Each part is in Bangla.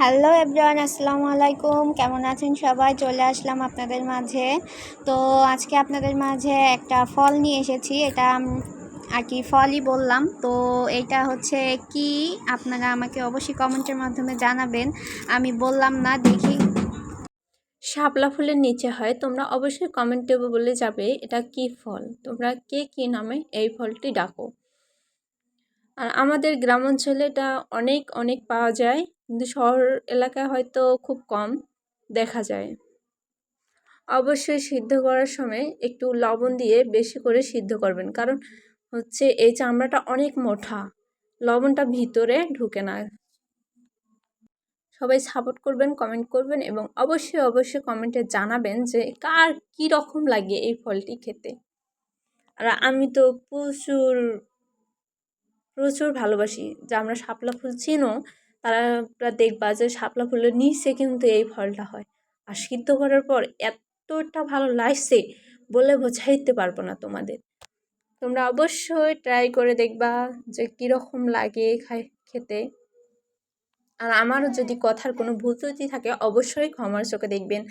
হ্যালো এভরিওয়ান, আসসালামু আলাইকুম। কেমন আছেন সবাই? চলে আসলাম আপনাদের মাঝে। তো আজকে আপনাদের মাঝে একটা ফল নিয়ে এসেছি। এটা আর কি ফলই বললাম। তো এটা হচ্ছে কি? আপনারা আমাকে অবশ্যই কমেন্টের মাধ্যমে জানাবেন। আমি বললাম না, দেখি। শাপলা ফুলের নিচে হয়। তোমরা অবশ্যই কমেন্টে বলে যাবে। এটা কি ফল? তোমরা কে কি নামে এই ফলটি ডাকো। আর আমাদের গ্রাম অঞ্চলে এটা অনেক অনেক পাওয়া যায়। কিন্তু শহর এলাকায় হয়তো খুব কম দেখা যায়। অবশ্যই সিদ্ধ করার সময় একটু লবণ দিয়ে বেশি করে সিদ্ধ করবেন। কারণ হচ্ছে এই চামড়াটা অনেক মোটা। লবণটা ভিতরে ঢুকে না। সবাই সাপোর্ট করবেন, কমেন্ট করবেন এবং অবশ্যই অবশ্যই কমেন্টে জানাবেন যে কার কী রকম লাগে এই ফলটি খেতে। আর আমি তো প্রচুর প্রচুর ভালোবাসি। যে আমরা শাপলা ফুল চিনো, তারা দেখবা যে শাপলা ফুলের নিচে কিন্তু এই ফলটা হয়। আর সিদ্ধ করার পর এতটা ভালো লাগছে বলে বোঝাইতে পারব না তোমাদের। তোমরা অবশ্যই ট্রাই করে দেখবা যে কীরকম লাগে খাই, খেতে। আর আমারও যদি কথার কোনো ভুল ত্রুটি থাকে, অবশ্যই ক্ষমার চোখে দেখবেন।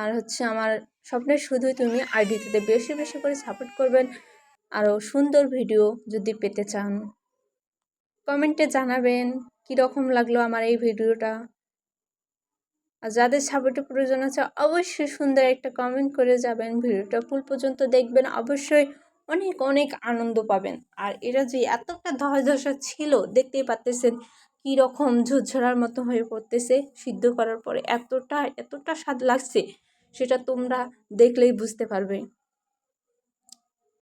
আর হচ্ছে আমার স্বপ্নের শুধুই তুমি আইডিতে বেশি বেশি করে সাপোর্ট করবেন। আরও সুন্দর ভিডিও যদি পেতে চান। কমেন্টে জানাবেন কীরকম লাগল আমার এই ভিডিওটা। আর যাদের সাপোর্টের প্রয়োজন আছে অবশ্যই সুন্দর একটা কমেন্ট করে যাবেন। ভিডিওটা ফুল পর্যন্ত দেখবেন, অবশ্যই অনেক অনেক আনন্দ পাবেন। আর এরা যে এতটা ধস ধসা ছিল, দেখতেই পাচ্তেছেন কীরকম ঝুরঝরার মতো হয়ে পড়তেছে সিদ্ধ করার পরে। এতটা এতটা স্বাদ লাগছে, সেটা তোমরা দেখলেই বুঝতে পারবে।